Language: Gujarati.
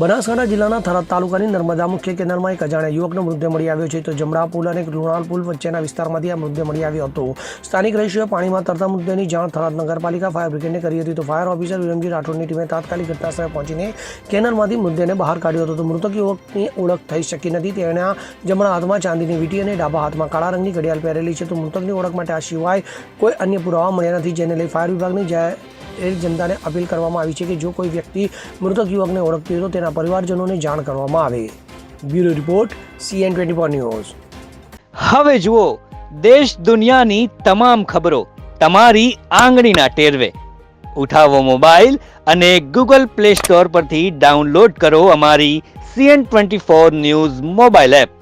બનાસકાંઠા જિલ્લાના થરાદ તાલુકાની નર્મદા મુખ્ય કેનાલમાં એક અજાણ્યા યુવકનો મૃતદેહ મળી આવ્યો છે. તો જમણા પુલ અને લુણાલ પુલ વચ્ચેના વિસ્તારમાંથી આ મૃતદેહ મળી આવ્યો હતો. સ્થાનિક રહીશોએ પાણીમાં તરતા મૃતદેહની જાણ થરાદ નગરપાલિકા ફાયર બ્રિગેડને કરી હતી. તો ફાયર ઓફિસર વિરમજી રાઠોડની ટીમે તાત્કાલિક ઘટનાસ્થળે પહોંચીને કેનાલમાંથી મૃતદેહને બહાર કાઢ્યો હતો. તો મૃતક યુવકની ઓળખ થઈ શકી નથી. તેના જમણા હાથમાં ચાંદીની વીટી અને ડાબા હાથમાં કાળા રંગની ઘડિયાળ પહેરેલી છે. તો મૃતકની ઓળખ માટે આ સિવાય કોઈ અન્ય પુરાવા મળ્યા નથી, જેને લઈ ફાયર વિભાગની એ જનતાને અપીલ કરવામાં આવી છે કે જો કોઈ વ્યક્તિ મૃતક યુવકને ઓળખતી હોય તો તેના પરિવારજનોને જાણ કરવામાં આવે. Bureau report CN twenty four news. હવે જુઓ, દેશ દુનિયાની તમામ ખબરો તમારી આંગળીના ટેરવે. ઉઠાવો મોબાઈલ અને ગૂગલ પ્લે સ્ટોર પરથી ડાઉનલોડ કરો અમારી CN twenty four news mobile app.